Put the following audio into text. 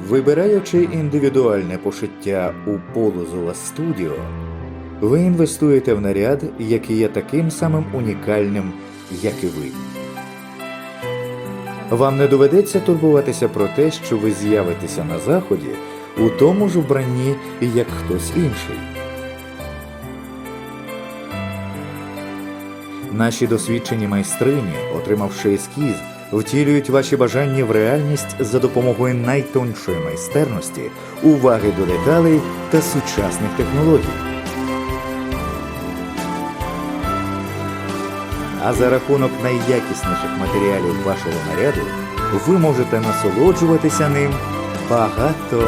Вибираючи індивідуальне пошиття у Полозула Студіо, ви інвестуєте в наряд, який є таким самим унікальним, як і ви. Вам не доведеться турбуватися про те, що ви з'явитеся на заході у тому ж вбранні, як хтось інший. Наші досвідчені майстрині, отримавши ескіз, втілюють ваші бажання в реальність за допомогою найтоншої майстерності, уваги до деталей та сучасних технологій. А за рахунок найякісніших матеріалів вашого наряду ви можете насолоджуватися ним багато